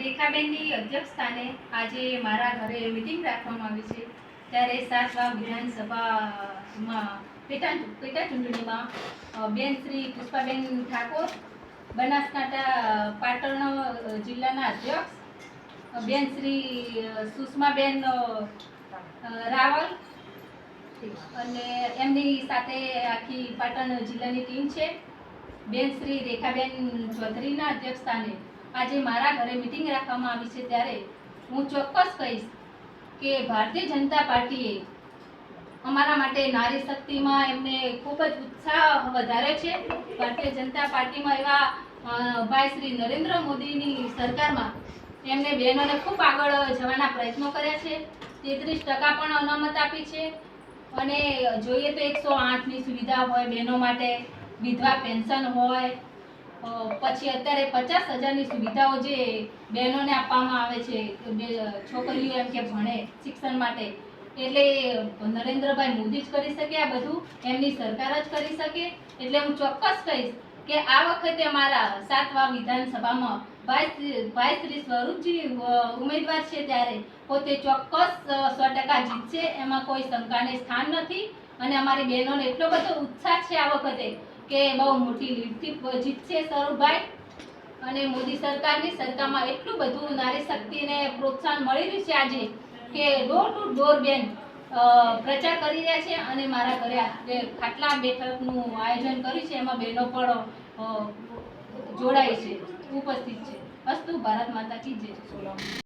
રેખાબેનની અધ્યક્ષસ્થાને આજે મારા ઘરે મિટિંગ રાખવામાં આવી છે. ત્યારે સાતવા વિધાનસભામાં પેટા પેટા ચૂંટણીમાં બેન શ્રી પુષ્પાબેન ઠાકોર, બનાસકાંઠા પાટણ જિલ્લાના અધ્યક્ષ બેન શ્રી સુષ્માબેન રાવલ અને એમની સાથે આખી પાટણ જિલ્લાની ટીમ છે. બેન શ્રી રેખાબેન ચૌધરીના અધ્યક્ષસ્થાને આજે મારા ઘરે મિટિંગ રાખવામાં આવી છે ત્યારે હું ચોક્કસ કહીશ કે ભારતીય જનતા પાર્ટીએ અમારા માટે નારી શક્તિમાં એમને ખૂબ જ ઉત્સાહ વધારે છે. ભારતીય જનતા પાર્ટીમાં એવા ભાઈ શ્રી નરેન્દ્ર મોદીની સરકારમાં એમને બહેનોને ખૂબ આગળ જવાના પ્રયત્નો કર્યા છે. તેત્રીસ ટકા પણ અનામત આપી છે. અને જોઈએ તો એકસો આઠની સુવિધા હોય બહેનો માટે, વિધવા પેન્શન હોય પછી અત્યારે પચાસ હજારની સુવિધાઓ જે બહેનોને આપવામાં આવે છે છોકરીઓ એમ કે ભણે શિક્ષણ માટે, એટલે નરેન્દ્રભાઈ મોદી જ કરી શકે આ બધું, એમની સરકાર જ કરી શકે. એટલે હું ચોક્કસ કહીશ કે આ વખતે અમારા સાતવા વિધાનસભામાં ભાઈ શ્રી- સ્વરૂપજી ઉમેદવાર છે ત્યારે, પોતે ચોક્કસ સો ટકા જીતશે, એમાં કોઈ શંકાને સ્થાન નથી. અને અમારી બહેનોને એટલો બધો ઉત્સાહ છે આ વખતે કે બહુ મોટી લીડથી જીતશે સૌરભભાઈ અને મોદી સરકારની સરકારમાં એટલું બધું નારી શક્તિને પ્રોત્સાહન મળી રહ્યું છે આજે કે ડોર ટુ ડોર બેન પ્રચાર કરી રહ્યા છે અને મારા ઘરે આજે ખાટલા બેઠકનું આયોજન કર્યું છે. એમાં બહેનો પણ જોડાય છે, ઉપસ્થિત છે. અસ્તુ ભારત માતા કી જય.